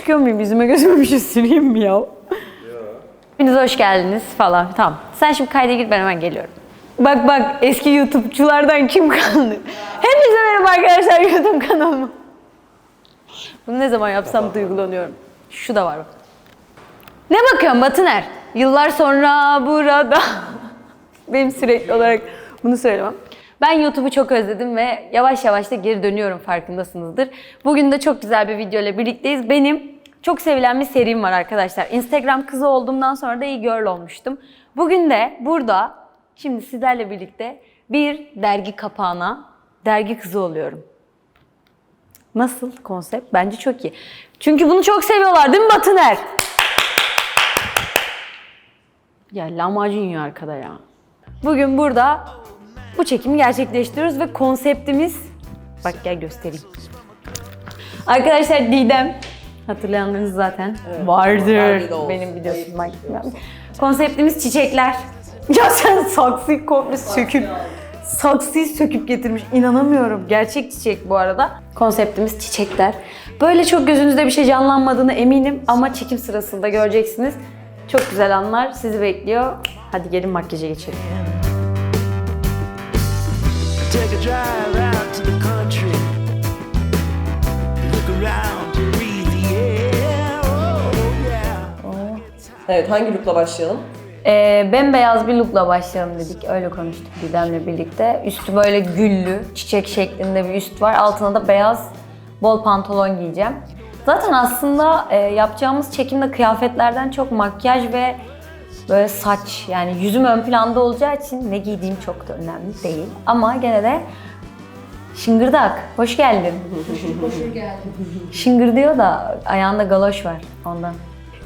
Çıkıyor muyum? Yüzüme gözüme bir şey süreyim mi ya? Hepiniz hoş geldiniz falan. Tamam. Sen şimdi kayda gir ben hemen geliyorum. Bak bak eski YouTube'culardan kim kaldı? Hepinize merhaba arkadaşlar YouTube kanalıma. Bunu ne zaman yapsam duygulanıyorum. Şu da var bak. Ne bakıyorsun Batıner? Yıllar sonra burada. Benim sürekli olarak bunu söylemem. Ben YouTube'u çok özledim ve yavaş yavaş da geri dönüyorum farkındasınızdır. Bugün de çok güzel bir video ile birlikteyiz. Benim çok sevilen bir serim var arkadaşlar. Instagram kızı olduğumdan sonra da iyi girl olmuştum. Bugün de burada şimdi sizlerle birlikte bir dergi kapağına dergi kızı oluyorum. Nasıl konsept? Bence çok iyi. Çünkü bunu çok seviyorlar değil mi Batıner? Ya lahmacun yiyor arkada ya. Bugün burada bu çekimi gerçekleştiriyoruz ve konseptimiz... Bak gel göstereyim. Arkadaşlar Didem, hatırlayanlarınız zaten vardır Barbie'de olsun. benim videosum. Konseptimiz çiçekler. Ya sen saksıyı komple söküp, saksıyı söküp getirmiş. İnanamıyorum. Gerçek çiçek bu arada. Konseptimiz çiçekler. Böyle çok gözünüzde bir şey canlanmadığını eminim ama çekim sırasında göreceksiniz. Çok güzel anlar sizi bekliyor. Hadi gelin makyaja geçelim. Take a drive out to the country. Look around to breathe the air. Oh, yeah. Evet hangi lookla başlayalım? Ee, bembeyaz bir lookla başlayalım dedik. Öyle konuştuk Didem'le birlikte. Üstü böyle güllü, çiçek şeklinde bir üst var. Altına da beyaz bol pantolon giyeceğim. Zaten aslında e, yapacağımız çekimde kıyafetlerden çok makyaj ve böyle saç yani yüzüm ön planda olacağı için ne giydiğim çok da önemli değil. Ama gene de şıngırdak, hoş geldin. hoş geldin. Şıngır diyor da ayağında galoş var ondan.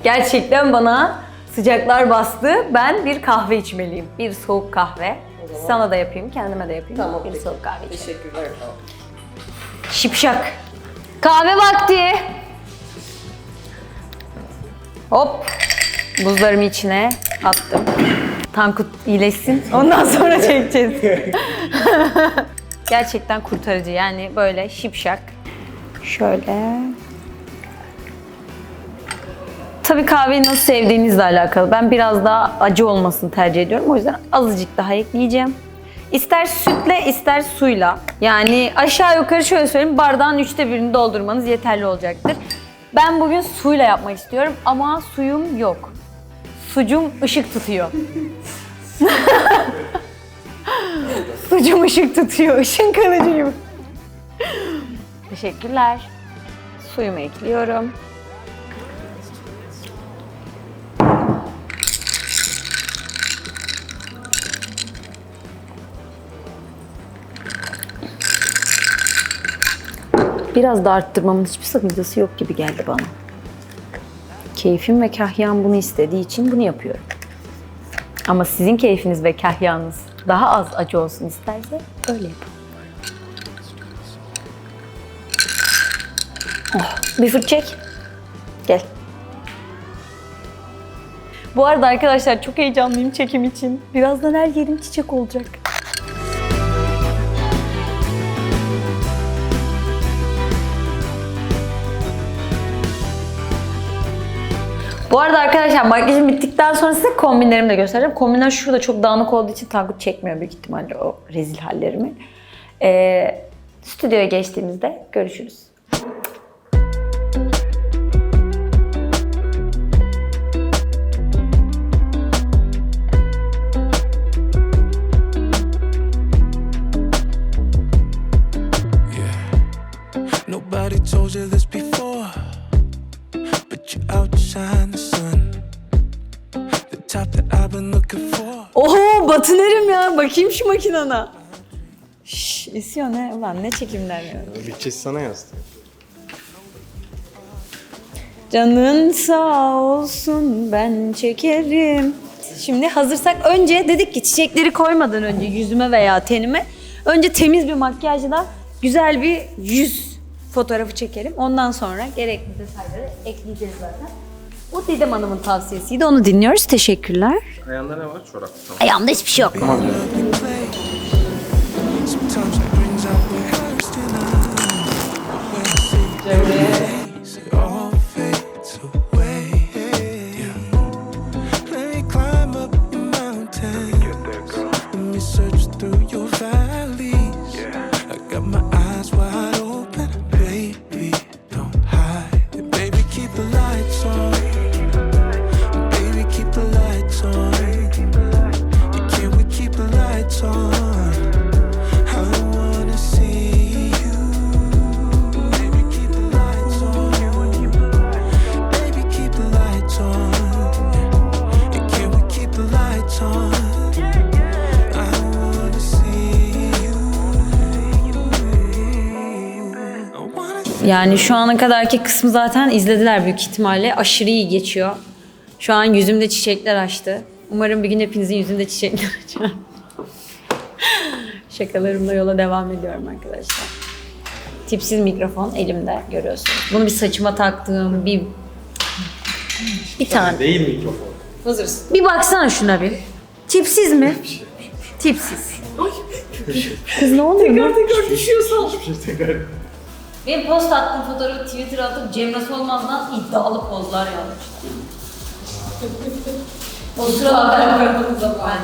Gerçekten bana sıcaklar bastı. Ben bir kahve içmeliyim. Bir soğuk kahve. Sana da yapayım, kendime de yapayım. Tamam bir peki. soğuk kahve içeyim. Teşekkürler. Tamam. Şipşak. Kahve vakti. Hop. Buzlarımı içine attım. Tankut iyileşsin. Ondan sonra çekeceğiz. Gerçekten kurtarıcı yani böyle şipşak. Şöyle. Tabii kahveyi nasıl sevdiğinizle alakalı. Ben biraz daha acı olmasını tercih ediyorum. O yüzden azıcık daha ekleyeceğim. İster sütle ister suyla. Yani aşağı yukarı şöyle söyleyeyim bardağın üçte birini doldurmanız yeterli olacaktır. Ben bugün suyla yapmak istiyorum ama suyum yok. Sucum ışık tutuyor. Sucum ışık tutuyor. Işın kılıcı gibi. Teşekkürler. Suyumu ekliyorum. Biraz da arttırmamın hiçbir sakıncası yok gibi geldi bana. Keyfim ve kahyam bunu istediği için bunu yapıyorum. Ama sizin keyfiniz ve kahyanız daha az acı olsun isterse öyle yapın. Oh, bir fırt çek. Gel. Bu arada arkadaşlar çok heyecanlıyım çekim için. Birazdan her yerim çiçek olacak. Bu arada arkadaşlar makyajım bittikten sonra size kombinlerimi de göstereceğim. Kombinler şurada çok dağınık olduğu için Tankut çekmiyor büyük ihtimalle o rezil hallerimi. Ee, stüdyoya geçtiğimizde görüşürüz. Oho Batınerim ya. Bakayım şu makinana. Şşş esiyor ne? Ulan ne çekimler ya. Bütçesi sana yazdı. Canın sağ olsun ben çekerim. Şimdi hazırsak önce dedik ki çiçekleri koymadan önce yüzüme veya tenime önce temiz bir makyajla güzel bir yüz fotoğrafı çekerim. Ondan sonra gerekli detayları ekleyeceğiz zaten. O Didem Hanım'ın tavsiyesiydi. Onu dinliyoruz. Teşekkürler. Ayağında ne var? Çorap. Tamam. Ayağımda hiçbir şey yok. Sometimes Yani şu ana kadarki kısmı zaten izlediler büyük ihtimalle. Aşırı iyi geçiyor. Şu an yüzümde çiçekler açtı. Umarım bir gün hepinizin yüzünde çiçekler açar. Şakalarımla yola devam ediyorum arkadaşlar. Tipsiz mikrofon elimde görüyorsunuz. Bunu bir saçıma taktığım bir bir tane. Değil mikrofon. Hazırsın. Bir baksana şuna bir. Tipsiz mi? Tipsiz. Kız ne oluyor? Tekrar tekrar düşüyorsan. Benim post attığım fotoğrafı Twitter'a atıp Cemre Solmaz'dan iddialı pozlar yazmışlar. o sıralar ben koymadım zaten.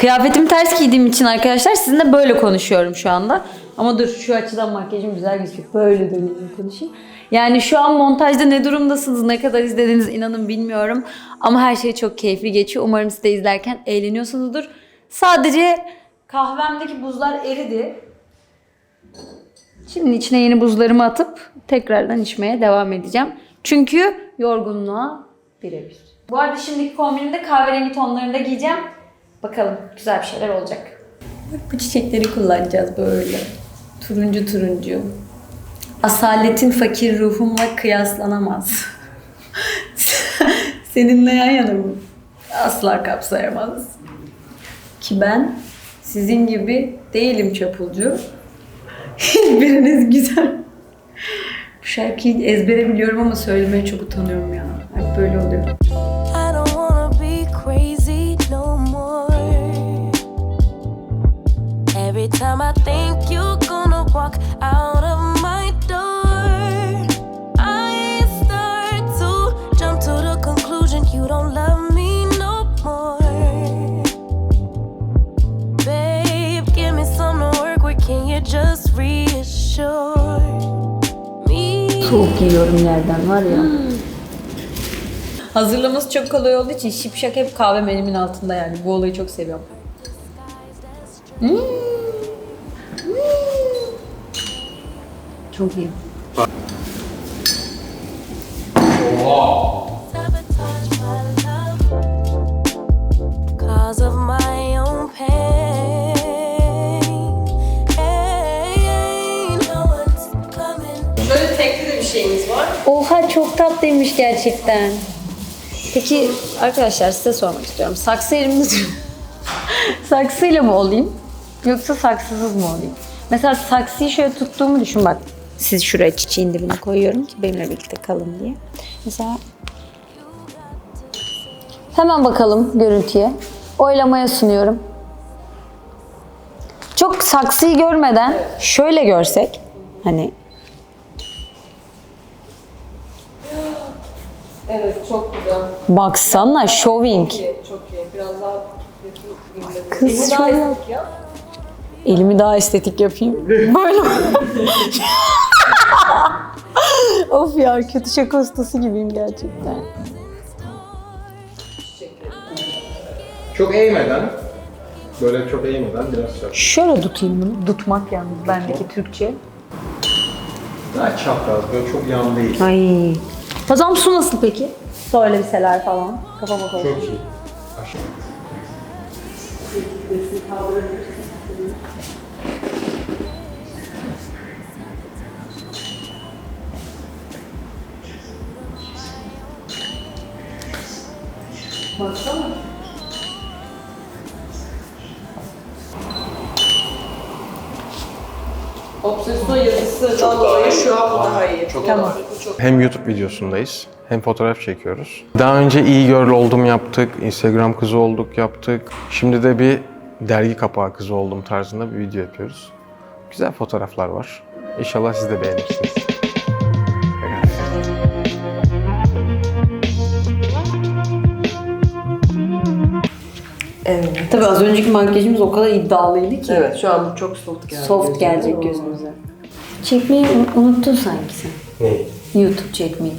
Kıyafetimi ters giydiğim için arkadaşlar sizinle böyle konuşuyorum şu anda. Ama dur şu açıdan makyajım güzel gözüküyor. Böyle döneyim konuşayım. Yani şu an montajda ne durumdasınız, ne kadar izlediniz inanın bilmiyorum. Ama her şey çok keyifli geçiyor. Umarım siz de izlerken eğleniyorsunuzdur. Sadece kahvemdeki buzlar eridi. Şimdi içine yeni buzlarımı atıp tekrardan içmeye devam edeceğim. Çünkü yorgunluğa birebir. Bu arada şimdiki kombinimi de kahverengi tonlarında giyeceğim. Bakalım güzel bir şeyler olacak. Bu çiçekleri kullanacağız böyle. Turuncu turuncu. Asaletin fakir ruhumla kıyaslanamaz. Seninle yan yana mı? Asla kapsayamaz. Ki ben sizin gibi değilim çapulcu. Hiçbiriniz güzel. Bu şarkıyı ezbere biliyorum ama söylemeye çok utanıyorum ya. Hep böyle oluyor. Soğuk giyiyorum yerden var ya. Hazırlaması çok kolay olduğu için şipşak hep kahvem elimin altında yani. Bu olayı çok seviyorum. Hmm. Hmm. Çok iyi. sabotage şeyimiz var. Oha çok tatlıymış gerçekten. Peki arkadaşlar size sormak istiyorum. Saksı elimde Saksıyla mı olayım? Yoksa saksısız mı olayım? Mesela saksıyı şöyle tuttuğumu düşün bak. Siz şuraya çiçeğin dibine koyuyorum ki benimle birlikte kalın diye. Mesela hemen bakalım görüntüye. Oylamaya sunuyorum. Çok saksıyı görmeden şöyle görsek hani Evet çok güzel. Baksana showing. İyi, Çok iyi. Biraz daha Kız çok. Elimi daha estetik yapayım. Böyle Of ya kötü şaka ustası gibiyim gerçekten. Çok eğmeden, böyle çok eğmeden biraz çap. Şöyle tutayım bunu. Tutmak yalnız bendeki Türkçe. Daha çapraz, böyle çok yan değil. Ay. Zaman su nasıl peki? Su elbiseler falan. Kafama koy. Çok iyi. Obsesyon yazısından dolayı şu an bu daha iyi. Çok Tamam. Hem YouTube videosundayız, hem fotoğraf çekiyoruz. Daha önce iyi girl oldum yaptık, Instagram kızı olduk yaptık. Şimdi de bir dergi kapağı kızı oldum tarzında bir video yapıyoruz. Güzel fotoğraflar var. İnşallah siz de beğenirsiniz. Evet. Tabii az önceki makyajımız o kadar iddialıydı ki. Evet şu an bu çok soft geldi. Soft gelecek gözümüze. Çekmeyi un- unuttun sanki sen. Ne? YouTube çekmeyi.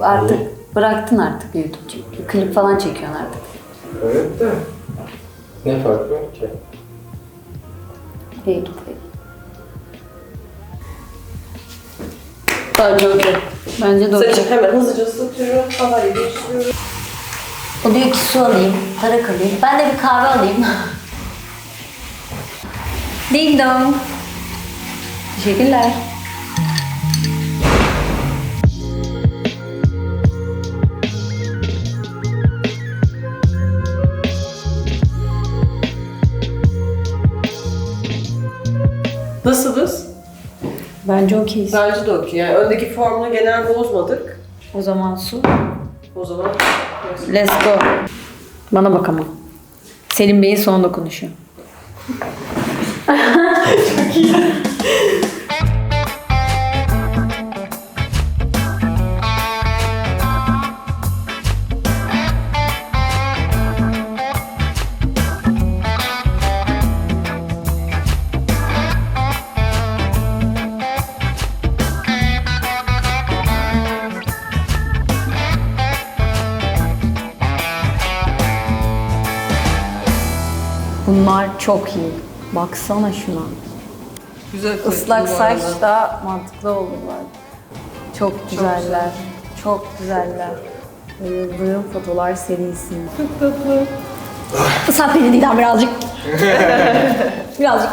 Artık bıraktın artık YouTube çekmeyi. Klip falan çekiyorsun artık. Evet de. Ne fark var ki? Değil değil. Bence okey. Bence de okey. Saçım hemen hızlıca ısıtıyorum. Havayı değiştiriyorum. O diyor ki su alayım, tarak alayım. Ben de bir kahve alayım. Ding dong. Teşekkürler. Nasılız? Bence okeyiz. Bence de okey. Yani öndeki formunu genel bozmadık. O zaman su. O zaman Let's go. Bana bak ama. Selim Bey'in son dokunuşu. Bunlar çok iyi. Baksana şuna. güzel Islak saç arada. da mantıklı olurlar. Çok güzeller. Çok güzeller. Bayıldığım fotolar serisi. Çok tatlı. Islat beni Didem birazcık. birazcık.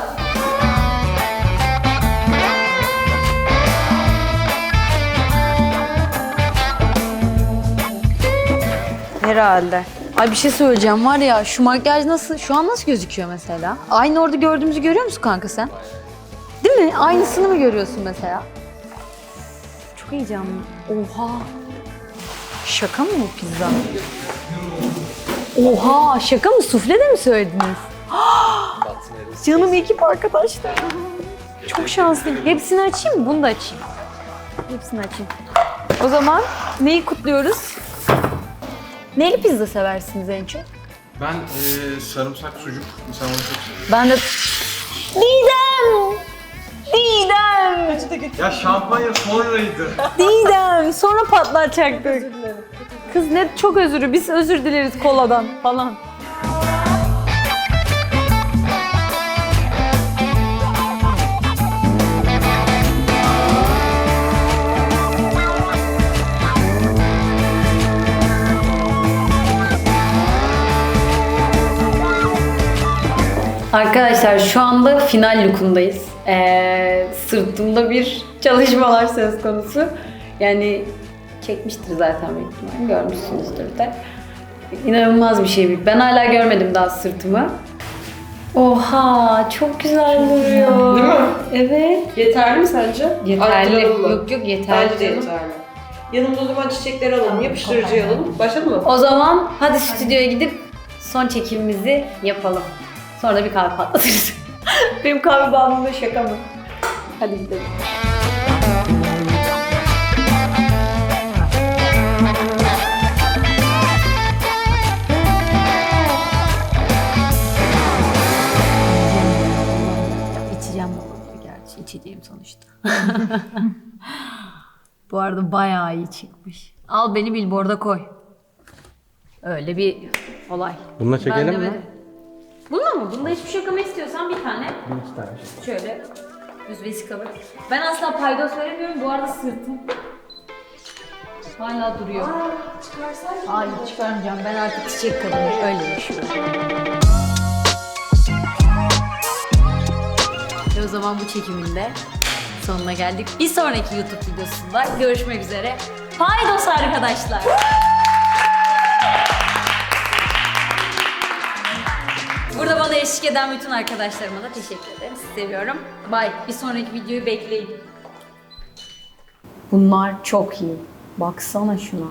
Herhalde. Ay bir şey söyleyeceğim var ya şu makyaj nasıl şu an nasıl gözüküyor mesela? Aynı orada gördüğümüzü görüyor musun kanka sen? Değil mi? Aynısını mı görüyorsun mesela? Çok heyecanlı. Oha. Şaka mı bu pizza? Oha şaka mı? Sufle de mi söylediniz? Canım ekip arkadaşlar. Çok şanslıyım. Hepsini açayım mı? Bunu da açayım. Hepsini açayım. O zaman neyi kutluyoruz? Neyli pizza seversiniz en çok? Ben eee, sarımsak sucuk insanları çok seviyorum. Ben de... Didem! Didem! Ya şampanya sonraydı. Didem! Sonra patlatacaktık. Kız ne çok özürü. Biz özür dileriz koladan falan. Arkadaşlar şu anda final lookundayız. Ee, sırtımda bir çalışmalar söz konusu. Yani çekmiştir zaten büyük ihtimalle. Görmüşsünüzdür de. İnanılmaz bir şey. Ben hala görmedim daha sırtımı. Oha çok güzel duruyor. Değil mi? Evet. Yeterli mi sence? Yeterli. Arttıralım mı? Yok yok yeterli. Bence de yeterli. Yanımda o zaman çiçekleri alalım, yapıştırıcıyı alalım. Başladı mı? O zaman hadi stüdyoya gidip son çekimimizi yapalım. Sonra da bir kahve patlatırız. Benim kahve bağımlılığı şaka mı? Hadi gidelim. İçeceğim bu gerçi. içeceğim sonuçta. bu arada bayağı iyi çıkmış. Al beni billboard'a koy. Öyle bir olay. Bununla çekelim Ben mi? demedim. Bununla mı? Bunda hiçbir şakamı istiyorsan bir tane. İki tane. Şöyle. Düz vesikalı. Ben asla paydos veremiyorum. Bu arada sırtım hala duruyor. Hayır çıkarmayacağım. Ben artık çiçek kadını. Öyle yaşıyorum. Ve o zaman bu çekimin de sonuna geldik. Bir sonraki YouTube videosunda görüşmek üzere. Paydos arkadaşlar. Burada bana eşlik eden bütün arkadaşlarıma da teşekkür ederim. Sizi seviyorum. Bye. Bir sonraki videoyu bekleyin. Bunlar çok iyi. Baksana şuna.